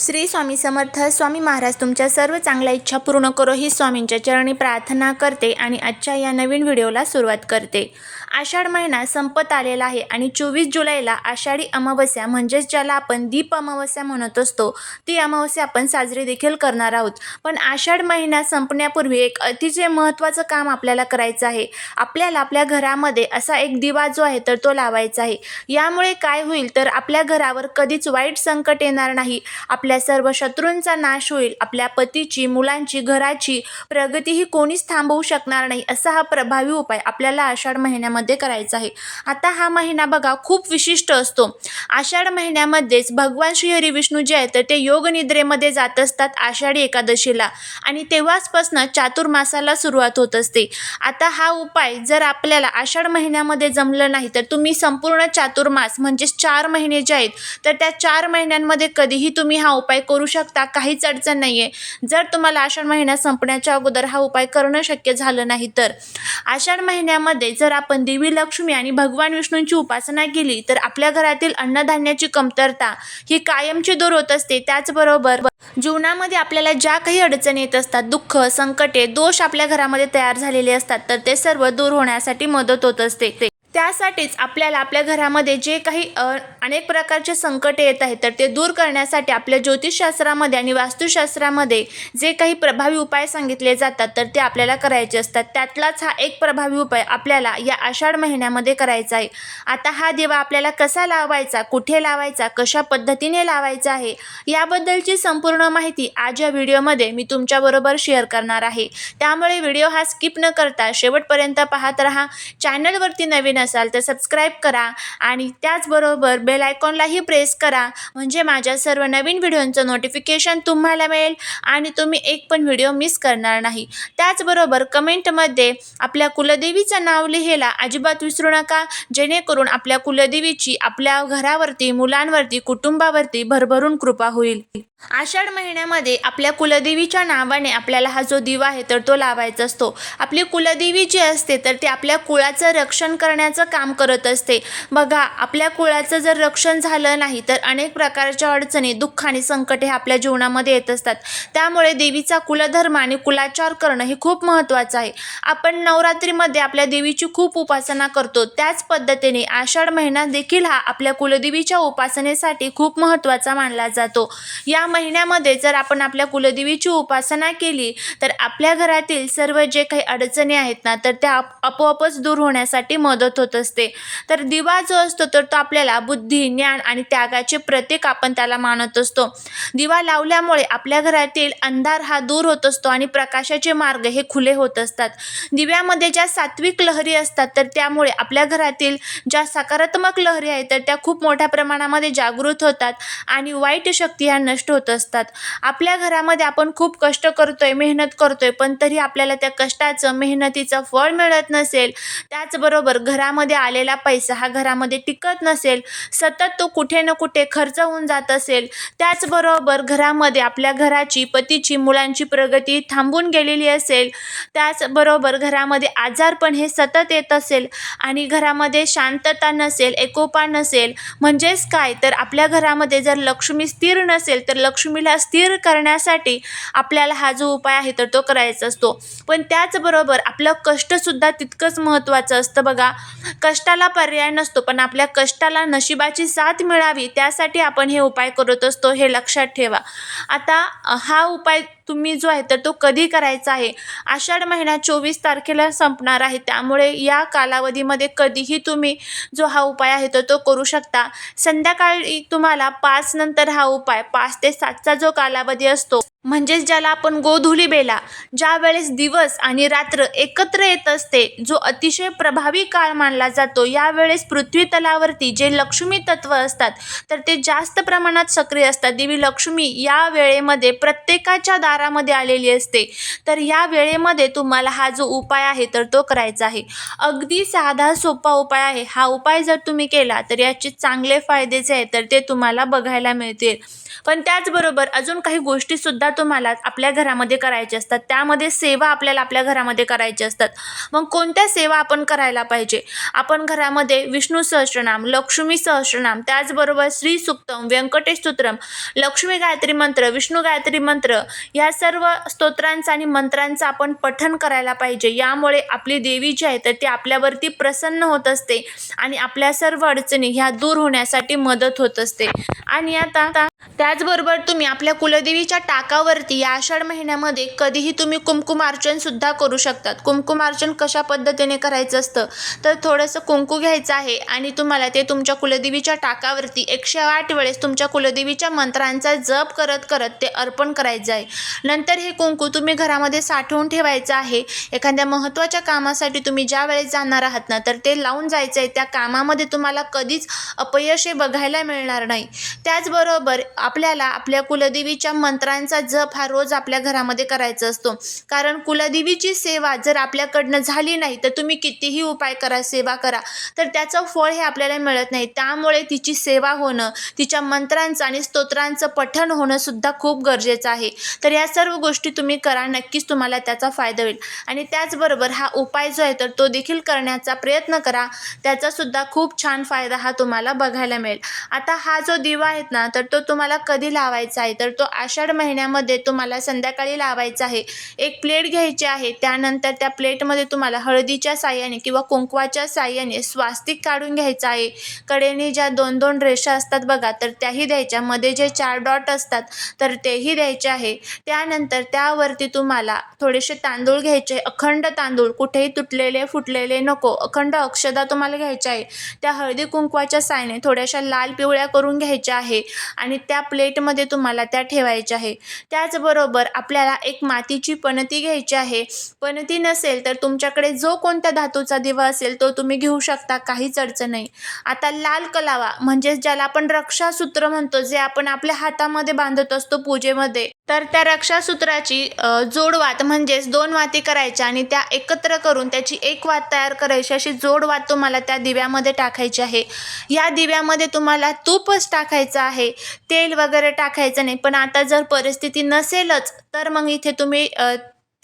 श्री स्वामी समर्थ स्वामी महाराज तुमच्या सर्व चांगल्या इच्छा पूर्ण करो ही स्वामींच्या चरणी प्रार्थना करते आणि आजच्या या नवीन व्हिडिओला सुरुवात करते. आषाढ महिना संपत आलेला आहे आणि चोवीस जुलैला आषाढी अमावस्या म्हणजेच ज्याला आपण दीप अमावस्या म्हणत असतो ती अमावस्या आपण साजरी देखील करणार आहोत. पण आषाढ महिना संपण्यापूर्वी एक अतिशय महत्त्वाचं काम आपल्याला करायचं आहे. आपल्याला आपल्या घरामध्ये असा एक दिवा जो आहे तर तो लावायचा आहे. यामुळे काय होईल तर आपल्या घरावर कधीच वाईट संकट येणार नाही. आपल्या आपल्या सर्व शत्रूंचा नाश होईल. आपल्या पतीची मुलांची घराची प्रगती ही कोणीच थांबवू शकणार नाही असा हा प्रभावी उपाय आपल्याला आषाढ महिन्यामध्ये करायचा आहे. आता हा महिना बघा खूप विशिष्ट असतो. आषाढ महिन्यामध्येच भगवान श्रीहरी विष्णू जे आहेत तर ते योग निद्रेमध्ये जात असतात आषाढी एकादशीला. आणि तेव्हाचपासनं चातुर्मासाला सुरुवात होत असते. आता हा उपाय जर आपल्याला आषाढ महिन्यामध्ये जमलं नाही तर तुम्ही संपूर्ण चातुर्मास म्हणजेच चार महिने जे आहेत तर त्या चार महिन्यांमध्ये कधीही तुम्ही हा उपाय करू शकता काहीच अडचण नाही आहे जर तुम्हाला आषाढ महिना संपण्याच्या अगोदर हा उपाय करणं शक्य झालं नाही तर. आषाढ महिन्यामध्ये जर आपण देवी लक्ष्मी आणि भगवान विष्णूंची उपासना केली तर आपल्या घरातील अन्नधान्याची कमतरता ही कायमची दूर होत असते. त्याचबरोबर जीवनामध्ये आपल्याला ज्या काही अडचणी येत असतात दुःख संकटे दोष आपल्या घरामध्ये तयार झालेले असतात तर ते सर्व दूर होण्यासाठी मदत होत असते. त्यासाठीच आपल्याला आपल्या घरामध्ये जे काही अनेक प्रकारचे संकटे येत आहेत तर ते दूर करण्यासाठी आपल्या ज्योतिषशास्त्रामध्ये आणि वास्तुशास्त्रामध्ये जे काही प्रभावी उपाय सांगितले जातात तर ते आपल्याला करायचे असतात. त्यातलाच हा एक प्रभावी उपाय आपल्याला या आषाढ महिन्यामध्ये करायचा आहे. आता हा दिवा आपल्याला कसा लावायचा कुठे लावायचा कशा पद्धतीने लावायचा आहे याबद्दलची संपूर्ण माहिती आज या व्हिडिओमध्ये मी तुमच्याबरोबर शेअर करणार आहे. त्यामुळे व्हिडिओ हा स्किप न करता शेवटपर्यंत पाहत राहा. चॅनलवरती नवीन नसाल तर सबस्क्राईब करा आणि त्याचबरोबर बेल आयकॉनलाही प्रेस करा. म्हणजे माझ्या सर्व नवीन व्हिडिओंचं नोटिफिकेशन तुम्हाला मिळेल आणि तुम्ही एक पण व्हिडिओ मिस करणार नाही. त्याचबरोबर कमेंटमध्ये आपल्या कुलदेवीचं नाव लिहायला अजिबात विसरू नका. जेणेकरून आपल्या कुलदेवीची आपल्या घरावरती मुलांवरती कुटुंबावरती भरभरून कृपा होईल. आषाढ महिन्यामध्ये आपल्या कुलदेवीच्या नावाने आपल्याला हा जो दिवा आहे तर तो लावायचा असतो. आपली कुलदेवी जी असते तर ती आपल्या कुळाचं रक्षण करण्याचं काम करत असते. बघा आपल्या कुळाचं जर रक्षण झालं नाही तर अनेक प्रकारच्या अडचणी दुःख आणि संकटे हे आपल्या जीवनामध्ये येत असतात. त्यामुळे देवीचा कुलधर्म आणि कुलाचार करणं हे खूप महत्त्वाचं आहे. आपण नवरात्रीमध्ये आपल्या देवीची खूप उपासना करतो. त्याच पद्धतीने आषाढ महिना देखील हा आपल्या कुलदेवीच्या उपासनेसाठी खूप महत्त्वाचा मानला जातो. या महिन्यामध्ये जर आपण आपल्या कुलदेवीची उपासना केली तर आपल्या घरातील सर्व जे काही अडचणी आहेत ना तर त्या आप आपोआपच दूर होण्यासाठी मदत होत असते. तर दिवा जो असतो तर तो आपल्याला बुद्धी ज्ञान आणि त्यागाचे प्रतीक आपण त्याला मानत असतो. दिवा लावल्यामुळे आपल्या घरातील अंधार हा दूर होत असतो आणि प्रकाशाचे मार्ग हे खुले होत असतात. दिव्यामध्ये ज्या सात्विक लहरी असतात तर त्यामुळे आपल्या घरातील ज्या सकारात्मक लहरी आहेत तर त्या खूप मोठ्या प्रमाणामध्ये जागृत होतात आणि वाईट शक्ती ह्या नष्ट होतात. होत असतात. आपल्या घरामध्ये आपण खूप कष्ट करतोय मेहनत करतोय पण तरी आपल्याला त्या कष्टाचं मेहनतीचं फळ मिळत नसेल. त्याचबरोबर घरामध्ये आलेला पैसा हा घरामध्ये टिकत नसेल. सतत तो कुठे ना कुठे खर्च होऊन जात असेल. त्याचबरोबर घरामध्ये आपल्या घराची पतीची मुलांची प्रगती थांबून गेलेली असेल. त्याचबरोबर घरामध्ये आजारपण हे सतत येत असेल. आणि घरामध्ये शांतता नसेल एकोपा नसेल. म्हणजेच काय? तर आपल्या घरामध्ये जर लक्ष्मी स्थिर नसेल तर लक्ष्मीला स्थिर करण्यासाठी आपल्याला हा जो उपाय आहे तर तो करायचा असतो. पण त्याचबरोबर आपलं कष्टसुद्धा तितकंच महत्त्वाचं असतं बघा. कष्टाला पर्याय नसतो पण आपल्या कष्टाला नशिबाची साथ मिळावी त्यासाठी आपण हे उपाय करत असतो हे लक्षात ठेवा. आता हा उपाय तुम्ही जो आहे तर तो कधी करायचा आहे? आषाढ महिना चोवीस तारखेला संपणार आहे. त्यामुळे या कालावधीमध्ये कधीही तुम्ही जो हा उपाय आहे तर तो करू शकता. संध्याकाळी तुम्हाला पाच नंतर हा उपाय पाच ते सातचा जो कालावधी असतो म्हणजेच ज्याला आपण गोधुली बेला ज्या वेळेस दिवस आणि रात्र एकत्र येत असते जो अतिशय प्रभावी काळ मानला जातो यावेळेस पृथ्वी तलावरती जे लक्ष्मी तत्व असतात तर ते जास्त प्रमाणात सक्रिय असतात. देवी लक्ष्मी या वेळेमध्ये प्रत्येकाच्या दारामध्ये आलेली असते. तर ह्या वेळेमध्ये तुम्हाला हा जो उपाय आहे तर तो करायचा आहे. अगदी साधा सोपा उपाय आहे. हा उपाय जर तुम्ही केला तर याचे चांगले फायदे जे आहेत तर ते तुम्हाला बघायला मिळतील. पण त्याचबरोबर अजून काही गोष्टीसुद्धा तुम्हाला आपल्या घरामध्ये करायच्या असतात. त्यामध्ये सेवा आपल्याला आपल्या घरामध्ये करायच्या असतात. मग कोणत्या सेवा आपण करायला पाहिजे? आपण घरामध्ये विष्णू सहस्रनाम लक्ष्मी सहस्रनाम त्याचबरोबर श्री सुक्तम व्यंकटेश स्तोत्रम लक्ष्मी गायत्री मंत्र विष्णू गायत्री मंत्र या सर्व स्तोत्रांचं आणि मंत्रांचं आपण पठन करायला पाहिजे. यामुळे आपली देवी जी आहे तर ती आपल्यावरती प्रसन्न होत असते आणि आपल्या सर्व अडचणी ह्या दूर होण्यासाठी मदत होत असते. आणि आता आता त्याचबरोबर तुम्ही आपल्या कुलदेवीच्या टाकावरती या आषाढ महिन्यामध्ये कधीही तुम्ही कुंकुमार्चनसुद्धा करू शकतात. कुंकुमार्चन कशा पद्धतीने करायचं असतं? तर थोडंसं कुंकू घ्यायचं आहे आणि तुम्हाला ते तुमच्या कुलदेवीच्या टाकावरती एकशे आठ वेळेस तुमच्या कुलदेवीच्या मंत्रांचा जप करत करत ते अर्पण करायचं आहे. नंतर हे कुंकू तुम्ही घरामध्ये साठवून ठेवायचं आहे. एखाद्या महत्त्वाच्या कामासाठी तुम्ही ज्या वेळेस जाणार आहात ना तर ते लावून जायचं आहे. त्या कामामध्ये तुम्हाला कधीच अपयश हे बघायला मिळणार नाही. त्याचबरोबर आपल्याला आपल्या कुलदेवीच्या मंत्रांचा जप हा रोज आपल्या घरामध्ये करायचा असतो. कारण कुलदेवीची सेवा जर आपल्याकडनं झाली नाही तर तुम्ही कितीही उपाय करा सेवा करा. तर त्याचं फळ हे आपल्याला मिळत नाही. त्यामुळे तिची सेवा होणं तिच्या मंत्रांचं आणि स्तोत्रांचं पठण होणं सुद्धा खूप गरजेचं आहे. तर या सर्व गोष्टी तुम्ही करा नक्कीच तुम्हाला त्याचा फायदा होईल. आणि त्याचबरोबर हा उपाय जो आहे तर तो देखील करण्याचा प्रयत्न करा. त्याचासुद्धा खूप छान फायदा हा तुम्हाला बघायला मिळेल. आता हा जो दिवा आहे ना तर तो तुम्हाला तुम्हाला कधी लावायचा आहे? तर तो आषाढ महिन्यामध्ये तुम्हाला संध्याकाळी लावायचा आहे. एक प्लेट घ्यायची आहे. त्यानंतर त्या प्लेटमध्ये तुम्हाला हळदीच्या साह्याने किंवा कुंकवाच्या साह्याने स्वास्तिक काढून घ्यायचं आहे. कडेने ज्या दोन दोन रेषा असतात बघा तर त्याही द्यायच्या. मध्ये जे चार डॉट असतात तर तेही द्यायचे आहे. त्यानंतर त्यावरती तुम्हाला थोडेसे तांदूळ घ्यायचे अखंड तांदूळ कुठेही तुटलेले फुटलेले नको. अखंड अक्षदा तुम्हाला घ्यायच्या आहे. त्या हळदी कुंकवाच्या सायने थोड्याशा लाल पिवळ्या करून घ्यायच्या आहे. आणि त्या प्लेटमध्ये तुम्हाला त्या ठेवायच्या आहे. त्याचबरोबर आपल्याला एक मातीची पणती घ्यायची आहे. पणती नसेल तर तुमच्याकडे जो कोणत्या धातूचा दिवा असेल तो तुम्ही घेऊ शकता काहीच अडचण नाही. आता लाल कलावा म्हणजेच ज्याला आपण रक्षासूत्र म्हणतो जे आपण आपल्या हातामध्ये बांधत असतो पूजेमध्ये. तर त्या रक्षासूत्राची जोडवात म्हणजेच दोन वाती करायच्या आणि त्या एकत्र करून त्याची एक वात तयार करायची अशी जोडवात तुम्हाला त्या दिव्यामध्ये टाकायची आहे. या दिव्यामध्ये तुम्हाला तूपच टाकायचं आहे. तेल वगैरे टाकायचं नाही. पण आता जर परिस्थिती नसेलच तर मग इथे तुम्ही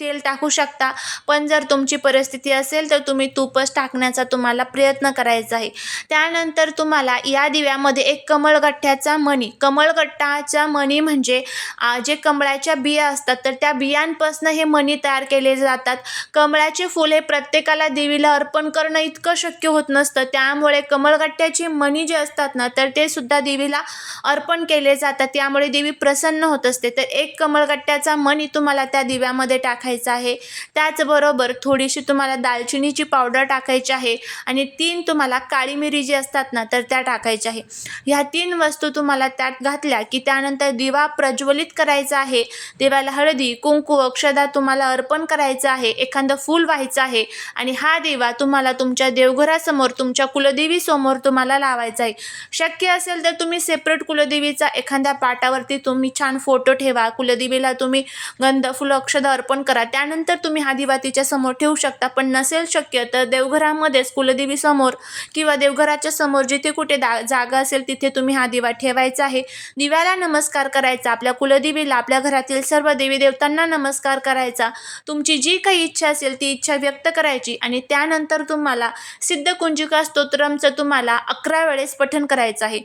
तेल टाकू शकता. पण जर तुमची परिस्थिती असेल तर तुम्ही तूपच टाकण्याचा तुम्हाला प्रयत्न करायचा आहे. त्यानंतर तुम्हाला या दिव्यामध्ये एक कमळगठ्ठ्याचा मणी. कमळगट्टाचा मणी म्हणजे आ, जे कमळाच्या बिया असतात तर त्या बियांपासून हे मणी तयार केले जातात. कमळाचे फूल हे प्रत्येकाला देवीला अर्पण करणं इतकं शक्य होत नसतं. त्यामुळे कमळगट्ट्याची मणी जे असतात ना तर ते सुद्धा देवीला अर्पण केले जातात. त्यामुळे देवी प्रसन्न होत असते. तर एक कमळगट्ट्याचा मणी तुम्हाला त्या दिव्यामध्ये टाकायचा आहे. त्याचबरोबर थोडीशी तुम्हाला दालचिनीची पावडर टाकायची आहे आणि तीन तुम्हाला काळी मिरी जी असतात ना तर त्या टाकायच्या आहे. ह्या तीन वस्तू तुम्हाला त्यात घातल्या की त्यानंतर दिवा प्रज्वलित करायचा आहे. देवाला हळदी कुंकू अक्षदा तुम्हाला अर्पण करायचं आहे. एखादं फूल व्हायचं आहे आणि हा दिवा तुम्हाला तुमच्या देवघरासमोर तुमच्या कुलदेवीसमोर तुम्हाला लावायचा आहे. शक्य असेल तर तुम्ही सेपरेट कुलदेवीचा एखाद्या पाटावरती तुम्ही छान फोटो ठेवा. कुलदेवीला तुम्ही गंध फुलं अक्षदा अर्पण करा. त्यानंतर तुम्ही हा दिवा तिच्या समोर ठेवू शकता पण नसेल शक्य तर देवघरामध्येच कुलदेवीसमोर किंवा देवघराच्या समोर जिथे कुठे दा जागा असेल तिथे तुम्ही हा दिवा ठेवायचा आहे. दिव्याला नमस्कार करायचा. आपल्या कुलदेवीला आपल्या घरातील सर्व देवी देवतांना नमस्कार करायचा. तुमची जी काही इच्छा असेल ती इच्छा व्यक्त करायची आणि त्यानंतर तुम्हाला सिद्ध कुंजिका स्तोत्रमचं तुम्हाला अकरा वेळेस पठण करायचं आहे.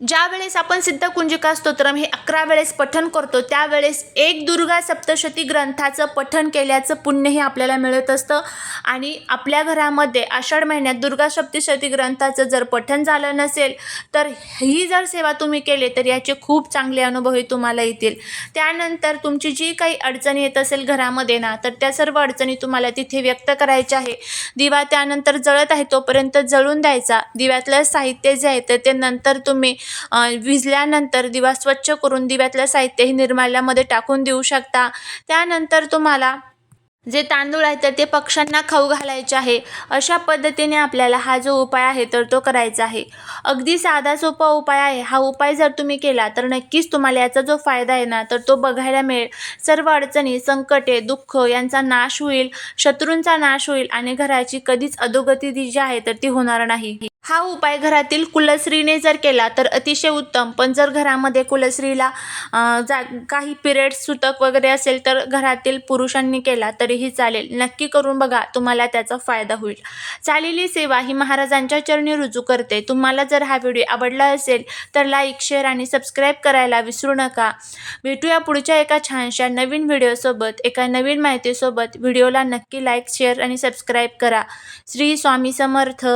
ज्या वेळेस आपण सिद्धकुंजिका स्तोत्रम हे अकरा वेळेस पठण करतो त्यावेळेस एक दुर्गा सप्तशती ग्रंथाचं पठण केल्याचं पुण्य हे आपल्याला मिळत असतं. आणि आपल्या घरामध्ये आषाढ महिन्यात दुर्गा सप्तशती ग्रंथाचं जर पठण झालं नसेल तर ही जर सेवा तुम्ही केली तर याचे खूप चांगले अनुभवही तुम्हाला येतील. त्यानंतर तुमची जी काही अडचणी येत असेल घरामध्ये ना तर त्या सर्व अडचणी तुम्हाला तिथे व्यक्त करायच्या आहे. दिवा त्यानंतर जळत आहे तोपर्यंत जळून द्यायचा. दिव्यातलं साहित्य जे आहे तर ते नंतर तुम्ही भिजल्यानंतर विझल्यानंतर दिवा स्वच्छ करून दिव्यातलं साहित्य हे निर्माल्यामध्ये टाकून देऊ शकता. त्यानंतर तुम्हाला जे तांदूळ आहे तर ते पक्ष्यांना खाऊ घालायचे आहे. अशा पद्धतीने आपल्याला हा जो उपाय आहे तर तो करायचा आहे. अगदी साधा सोपा उपाय आहे. हा उपाय जर तुम्ही केला तर नक्कीच तुम्हाला याचा जो फायदा आहे ना तर तो बघायला मिळेल. सर्व अडचणी संकटे दुःख यांचा नाश होईल शत्रूंचा नाश होईल आणि घराची कधीच अधोगती जी जी आहे तर ती होणार नाही. हा उपाय घरातील कुलस्त्रीने जर केला तर अतिशय उत्तम. पण जर घरामध्ये कुलस्त्रीला जा काही पिरियड्स सुतक वगैरे असेल तर घरातील पुरुषांनी केला तरी तरीही चालेल. नक्की करून बघा तुम्हाला त्याचा फायदा होईल. चालेली सेवा ही महाराजांच्या चरणी रुजू करते. तुम्हाला जर हा व्हिडिओ आवडला असेल तर लाईक शेअर आणि सबस्क्राईब करायला विसरू नका. भेटूया पुढच्या एका छानशा नवीन व्हिडिओसोबत एका नवीन माहितीसोबत. व्हिडिओला नक्की लाईक शेअर आणि सबस्क्राईब करा. श्री स्वामी समर्थ.